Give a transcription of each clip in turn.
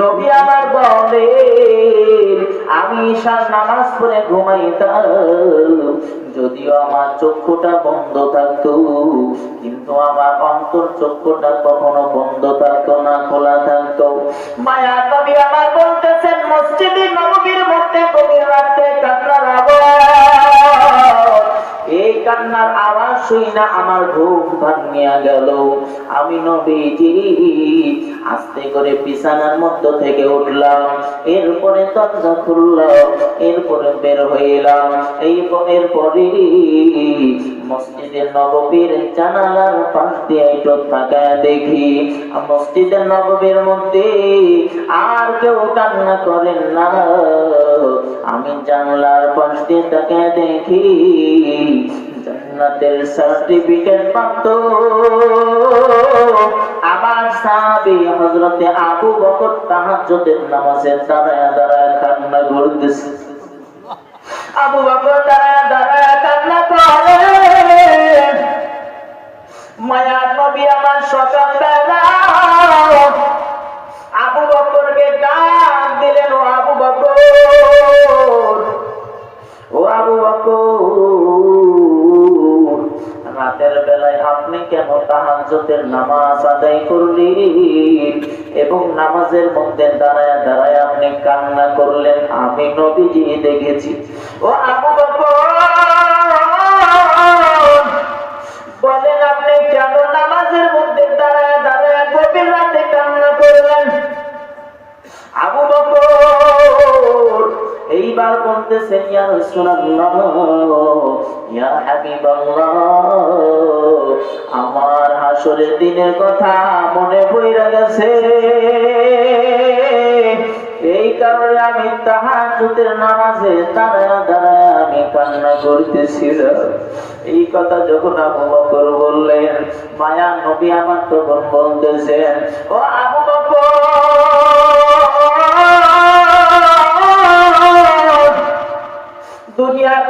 নবী আমার বলে আমি ঈশার নামাজ পড়ে ঘুমাইতাম। যদিও আমার চক্ষুটা বন্ধ থাকতো, কিন্তু আমার অন্তর চক্ষুটা কখনো বন্ধ থাকতো না, খোলা থাকতো। মায়া নবী আমার বলতেছেন, মসজিদে নবীর মধ্যে গভীর রাতে কান্নার আওয়াজ। এই কান্নার আওয়াজ শুই না আমার ঘুম ভাঙিয়া গেল। আমি নবীজি আস্তে করে বিছানার মধ্য থেকে উঠলাম। এরপরে দরজা খুললাম, এরপরে বের হইলাম। এই এরপরে মসজিদের নববীর জানালার পাশ দিয়ে একটু তাকায় দেখি। মসজিদের নববীর মধ্যে আর কেউ কান্না করেন না। আমি জানলার পাশ দিয়ে তাকায় দেখি। জান্নাতের সার্টিফিকেট প্রাপ্ত আবার সাহাবি হযরতে আবু বকর তাহাজ্জুদের নামাজে দাঁড়ায় দাঁড়ায় কান্না করতেছে। আবু বকর দাঁড়ায় দাঁড়ায় কান্না করে। মায়া নবী আমার সকাল রাতের বেলায় আপনি কেন তাহাজ্জুদের নামাজ আদায় করলেন? এবং নামাজের মধ্যে দাঁড়ায় দাঁড়ায় আপনি কান্না করলেন। আমি নবীজি দেখেছি। ও আবু ইয়া আমার হাসরের দিনের কথা মনে পড়ে গেছে। এই কারণে আমি তাহাজ্জুদের নামাজে দাঁড়ায় দাঁড়ায় আমি কান্না করতেছিলাম। এই কথা যখন আবু বকর বললেন, মায়া নবী আমার তখন বলতেছেন, ও আবু বকর দুনিয়ার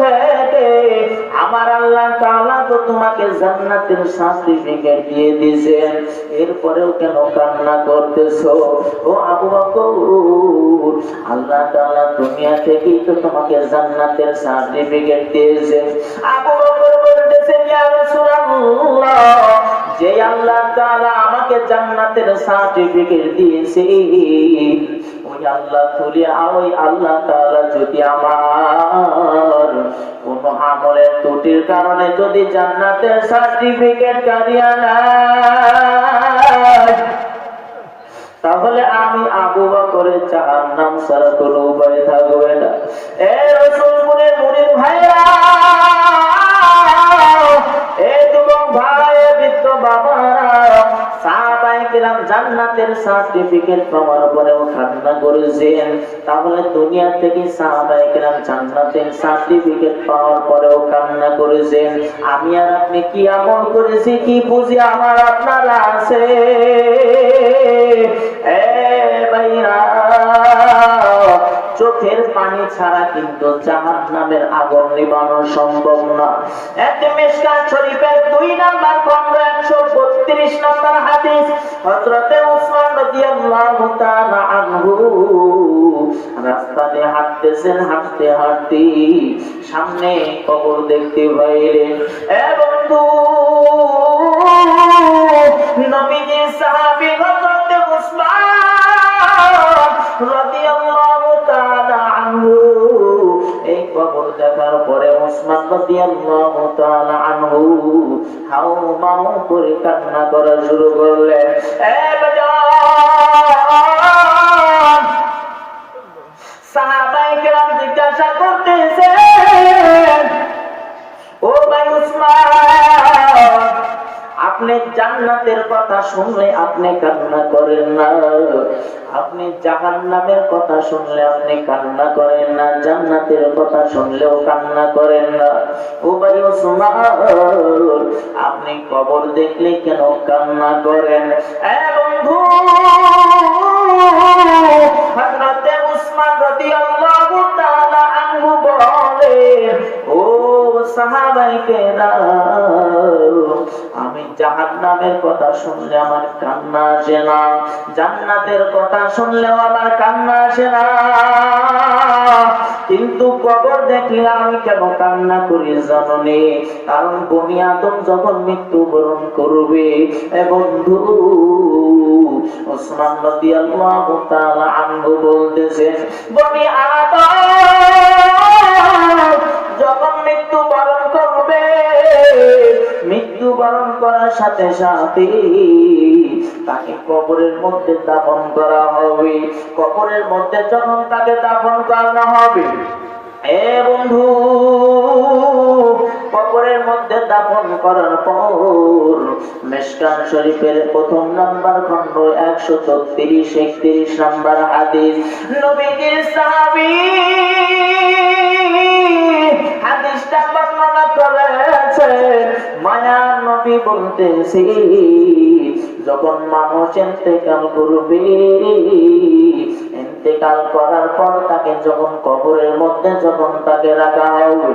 থেকে আমার আল্লাহ তো তোমাকে জান্নাতের সার্টিফিকেট দিয়ে দিয়েছেন এরপরেও কেন কান্না ও আবু বকর, আল্লাহ দুনিয়া তো তোমাকে জান্নাতের সার্টিফিকেট দিয়েছেন আবু বকর যে আল্লাহ আমাকে জান্নাতের সার্টিফিকেট দিয়েছে, ওই আল্লাহ তুলিয়া ওই আল্লাহ তাআলা যদি আমার ত্রুটির কারণে যদি জান্নাতের সার্টিফিকেট কারিয়া নাই, তাহলে আমি আবু বকরের জাহান্নাম সারা কোনো উপায় থাকবে না। এ রসুলপুরের ভাইরা কিরাম জান্নাতের সার্টিফিকেট পাওয়ার পরেও কান্না করেছেন তাহলে দুনিয়া থেকে সাহাবায়ে কিরাম জান্নাতের সার্টিফিকেট পাওয়ার পরেও কান্না করেছেন আমি আর আপনি কি আমল করেছি কি বুঝি আমার আপনারা আছে? চোখের পানি ছাড়া কিন্তু জাহান নামের আগুন নিবানো সম্ভব না। এতে মিশকাত শরীফের দুই নাম্বার বত্রিশ নাম্বার হাদিস হজরতে উসমান রাদিয়াল্লাহু তাআলা আনহু রাস্তা দিয়ে হাঁটতেছেন, হাঁটতে হাঁটতে সামনে কবর দেখতে পাইলেন। এ বন্ধু নবীজি সাহাবী উসমান রাদিয়াল্লাহু দেখার পরে উসমান রাদিয়াল্লাহু তাআলা আনহু হাউ মাউ করে কান্না করা শুরু করলেন। এ জান্নাতের কথা শুনলে আপনি কান্না করেন না। আপনি জাহান্নামের কথা শুনলে আপনি কান্না করেন না। জান্নাতের কথা শুনলেও কান্না করেন না। ভাই ওসমান, আপনি কবর দেখলে কেন কান্না করেন? এ বন্ধু আমি জাহান্নামের কথা শুনলে আমার কান্না আসে না। জান্নাতের কথা আমার কান্না আসে না। কিন্তু কবর দেখলে আমি কেন কান্না করি জাননি? কারণ বনি আদম যখন মৃত্যুবরণ করবে, এ বন্ধু, ওসমান তাআলা আনহু বলতেছেন, বনি আদম করার সাথে সাথে তাকে কবরের মধ্যে দাফন করা হবে। কবরের মধ্যে যখন তাকে দাফন করানো হবে, এ বন্ধু, কবরের মধ্যে দাফন করার পর মেসকান শরীফের প্রথম নাম্বার খণ্ড একশো ছত্রিশ, একত্রিশ নাম্বার হাদিস। নবীজির সাহাবী নবী বলতেছি, যখন মানুষ ইন্তেকাল করবে, ইন্তেকাল করার পর তাকে যখন কবরের মধ্যে যখন তাকে রাখা হবে